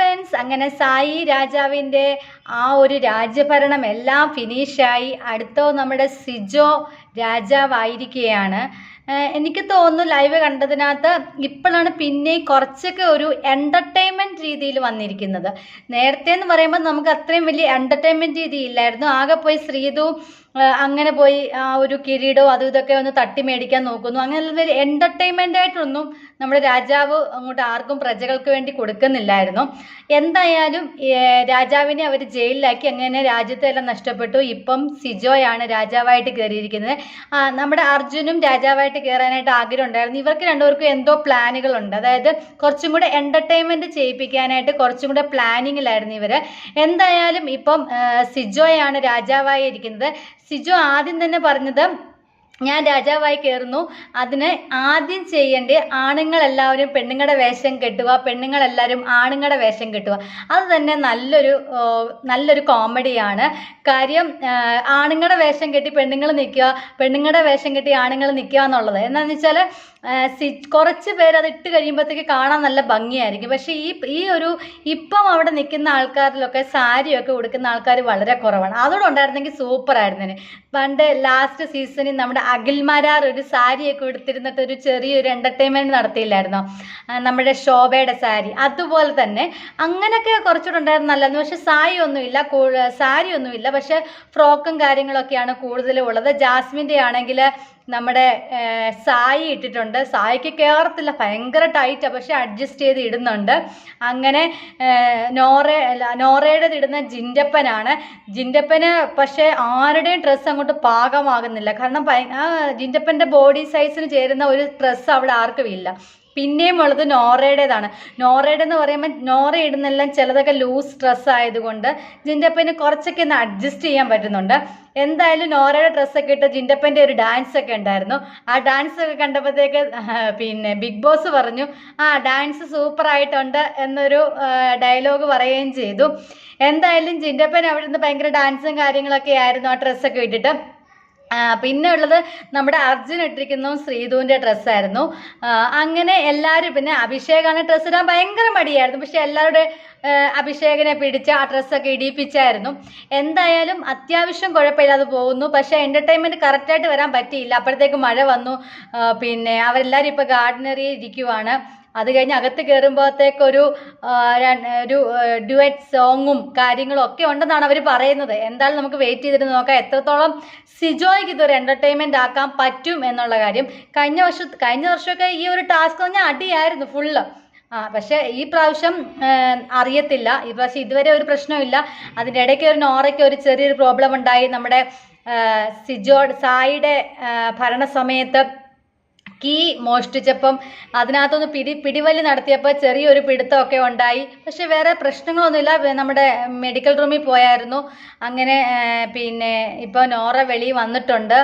Friends അങ്ങനെ സായി രാജാവിന്റെ ആ ഒരു രാജ്യഭരണം എല്ലാം ഫിനിഷായി അടുത്തോ നമ്മുടെ സിജോ രാജാവായിരിക്കുകയാണ്. എനിക്ക് തോന്നുന്നു ലൈവ് കണ്ടതിനകത്ത് ഇപ്പോഴാണ് പിന്നെ കുറച്ചൊക്കെ ഒരു എന്റർടൈൻമെന്റ് രീതിയിൽ വന്നിരിക്കുന്നത്. നേരത്തെ എന്ന് പറയുമ്പോൾ നമുക്ക് അത്രയും വലിയ എന്റർടൈൻമെന്റ് രീതി ഇല്ലായിരുന്നു. ആകെ പോയി ശ്രീതു അങ്ങനെ പോയി ആ ഒരു കിരീടവും അതും ഇതൊക്കെ ഒന്ന് തട്ടി മേടിക്കാൻ നോക്കുന്നു. അങ്ങനെ ഒരു എന്റർടൈൻമെന്റ് ആയിട്ടൊന്നും നമ്മുടെ രാജാവ് അങ്ങോട്ട് ആർക്കും പ്രജകൾക്ക് വേണ്ടി കൊടുക്കുന്നില്ലായിരുന്നു. എന്തായാലും രാജാവിനെ അവർ ജയിലിലാക്കി. അങ്ങനെ രാജ്യത്തെ എല്ലാം നഷ്ടപ്പെട്ടു. ഇപ്പം സിജോയാണ് രാജാവായിട്ട് കയറിയിരിക്കുന്നത്. നമ്മുടെ അർജുനും രാജാവായിട്ട് കയറാനായിട്ട് ആഗ്രഹം ഉണ്ടായിരുന്നു ഇവർക്ക് രണ്ടുപേർക്കും എന്തോ പ്ലാനുകളുണ്ട്. അതായത് കുറച്ചും കൂടെ എന്റർടൈൻമെന്റ് ചെയ്യിപ്പിക്കാനായിട്ട് കുറച്ചും കൂടെ പ്ലാനിങ്ങിലായിരുന്നു ഇവർ എന്തായാലും ഇപ്പം സിജോയാണ് രാജാവായി ഇരിക്കുന്നത്. സിജോ ആദ്യം തന്നെ പറഞ്ഞത് ഞാൻ രാജാവായി കയറുന്നു അതിന് ആദ്യം ചെയ്യേണ്ട ആണുങ്ങളെല്ലാവരും പെണ്ണുങ്ങളുടെ വേഷം കെട്ടുക പെണ്ണുങ്ങളെല്ലാവരും ആണുങ്ങളുടെ വേഷം കെട്ടുക. അത് തന്നെ നല്ലൊരു നല്ലൊരു കോമഡിയാണ് കാര്യം ആണുങ്ങളുടെ വേഷം കെട്ടി പെണ്ണുങ്ങൾ നിൽക്കുക പെണ്ണുങ്ങളുടെ വേഷം കെട്ടി ആണുങ്ങൾ നിൽക്കുക എന്നുള്ളത്. എന്താണെന്ന് വെച്ചാൽ സി കുറച്ച് പേര് അത് ഇട്ട് കഴിയുമ്പോഴത്തേക്ക് കാണാൻ നല്ല ഭംഗിയായിരിക്കും. പക്ഷേ ഈ ഈ ഒരു ഇപ്പം അവിടെ നിൽക്കുന്ന ആൾക്കാരിലൊക്കെ സാരിയൊക്കെ ഉടുക്കുന്ന ആൾക്കാർ വളരെ കുറവാണ്. അതോടെ ഉണ്ടായിരുന്നെങ്കിൽ സൂപ്പർ ആയിരുന്നേനെ. പണ്ട് ലാസ്റ്റ് സീസണിൽ നമ്മുടെ അഖിൽമാരാർ ഒരു സാരിയൊക്കെ ഉടുത്തിരുന്നിട്ട് ഒരു ചെറിയൊരു എന്റർടൈൻമെന്റ് നടത്തിയില്ലായിരുന്നോ? നമ്മുടെ ശോഭയുടെ സാരി. അതുപോലെ തന്നെ അങ്ങനെയൊക്കെ കുറച്ചുകൂടെ ഉണ്ടായിരുന്നു നല്ലതെന്ന് പക്ഷെ സാരി ഒന്നുമില്ല സാരി ഒന്നുമില്ല പക്ഷേ ഫ്രോക്കും കാര്യങ്ങളൊക്കെയാണ് കൂടുതലും ഉള്ളത് ജാസ്മിന്റെ ആണെങ്കിൽ നമ്മുടെ സായി ഇട്ടിട്ടുണ്ട്. സായിക്ക് കയറത്തില്ല ഭയങ്കര ടൈറ്റാണ് പക്ഷെ അഡ്ജസ്റ്റ് ചെയ്ത് ഇടുന്നുണ്ട്. അങ്ങനെ നോറ അല്ല നോറയുടെ ഇടുന്ന ജിന്റപ്പനാണ് ജിന്റപ്പന് പക്ഷേ ആരുടെയും ഡ്രസ്സ് അങ്ങോട്ട് പാകമാകുന്നില്ല. കാരണം ജിന്റപ്പന്റെ ബോഡി സൈസിന് ചേരുന്ന ഒരു ഡ്രസ്സ് അവിടെ ആർക്കും ഇല്ല. പിന്നെയും ഉള്ളത് നോറയുടേതാണ്. നോറയുടെ എന്ന് പറയുമ്പോൾ നോറ ഇടുന്നെല്ലാം ചിലതൊക്കെ ലൂസ് ഡ്രസ്സ് ആയതുകൊണ്ട് ജിന്റപ്പന് കുറച്ചൊക്കെ ഒന്ന് അഡ്ജസ്റ്റ് ചെയ്യാൻ പറ്റുന്നുണ്ട്. എന്തായാലും നോറയുടെ ഡ്രസ്സൊക്കെ ഇട്ട് ജിന്റപ്പന്റെ ഒരു ഡാൻസ് ഒക്കെ ഉണ്ടായിരുന്നു. ആ ഡാൻസ് ഒക്കെ കണ്ടപ്പോഴത്തേക്ക് പിന്നെ ബിഗ് ബോസ് പറഞ്ഞു ആ ഡാൻസ് സൂപ്പറായിട്ടുണ്ട് എന്നൊരു ഡയലോഗ് പറയുകയും ചെയ്തു. എന്തായാലും ജിന്റപ്പൻ അവിടെ ഭയങ്കര ഡാൻസും കാര്യങ്ങളൊക്കെ ആയിരുന്നു ആ ഡ്രസ്സൊക്കെ ഇട്ടിട്ട്. പിന്നെ ഉള്ളത് നമ്മുടെ അർജുൻ ഇട്ടിരിക്കുന്നതും ശ്രീധുവിന്റെ ഡ്രസ്സായിരുന്നു. അങ്ങനെ എല്ലാവരും പിന്നെ അഭിഷേകാണ് ഡ്രസ്സ് ഇടാൻ ഭയങ്കര മടിയായിരുന്നു. പക്ഷെ എല്ലാവരുടെ അഭിഷേകനെ പിടിച്ച് ആ ഡ്രസ്സൊക്കെ ഇടിയിപ്പിച്ചായിരുന്നു. എന്തായാലും അത്യാവശ്യം കുഴപ്പമില്ലാതെ പോകുന്നു. പക്ഷെ എന്റർടൈൻമെന്റ് കറക്റ്റായിട്ട് വരാൻ പറ്റിയില്ല. അപ്പോഴത്തേക്ക് മഴ വന്നു. പിന്നെ അവരെല്ലാവരും ഇപ്പോൾ ഗാർഡനറിയിൽ ഇരിക്കുവാണ്. അത് കഴിഞ്ഞ് അകത്ത് കയറുമ്പോഴത്തേക്കൊരു ഒരു ഡ്യുവറ്റ് സോങ്ങും കാര്യങ്ങളും ഒക്കെ ഉണ്ടെന്നാണ് അവർ പറയുന്നത്. എന്തായാലും നമുക്ക് വെയിറ്റ് ചെയ്തിട്ട് നോക്കാം. എത്രത്തോളം സിജോയ്ക്ക് ഇതൊരു എന്റർടൈൻമെന്റ് ആക്കാൻ പറ്റും എന്നുള്ള കാര്യം. കഴിഞ്ഞ വർഷം കഴിഞ്ഞ വർഷമൊക്കെ ഈ ഒരു ടാസ്ക് പറഞ്ഞാൽ അടിയായിരുന്നു ഫുള്ള് ആ പക്ഷേ ഈ പ്രാവശ്യം അറിയത്തില്ല. ഈ പ്രാവശ്യം ഇതുവരെ ഒരു പ്രശ്നമില്ല അതിന്റെ ഇടയ്ക്ക് ഒരു നോറയ്ക്ക് ഒരു ചെറിയൊരു പ്രോബ്ലം ഉണ്ടായി. നമ്മുടെ സിജോ സായിയുടെ ഭരണസമയത്ത് കീ മോഷ്ടിച്ചപ്പം അതിനകത്തൊന്ന് പിടി പിടിവലി നടത്തിയപ്പോൾ ചെറിയൊരു പിടുത്തമൊക്കെ ഉണ്ടായി. പക്ഷെ വേറെ പ്രശ്നങ്ങളൊന്നുമില്ല. നമ്മുടെ മെഡിക്കൽ റൂമിൽ പോയായിരുന്നു. അങ്ങനെ പിന്നെ ഇപ്പോൾ നോറ വെളി വന്നിട്ടുണ്ട്.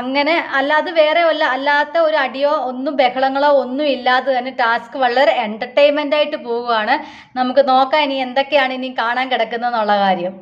അങ്ങനെ അല്ലാതെ വേറെ വല്ല അല്ലാത്ത ഒരു അടിയോ ഒന്നും ബഹളങ്ങളോ ഒന്നും ഇല്ലാതെ തന്നെ ടാസ്ക് വളരെ എന്റർടൈൻമെന്റ് ആയിട്ട് പോവുകയാണ്. നമുക്ക് നോക്കാം ഇനി എന്തൊക്കെയാണ് ഇനി കാണാൻ കിടക്കുന്നതെന്നുള്ള കാര്യം.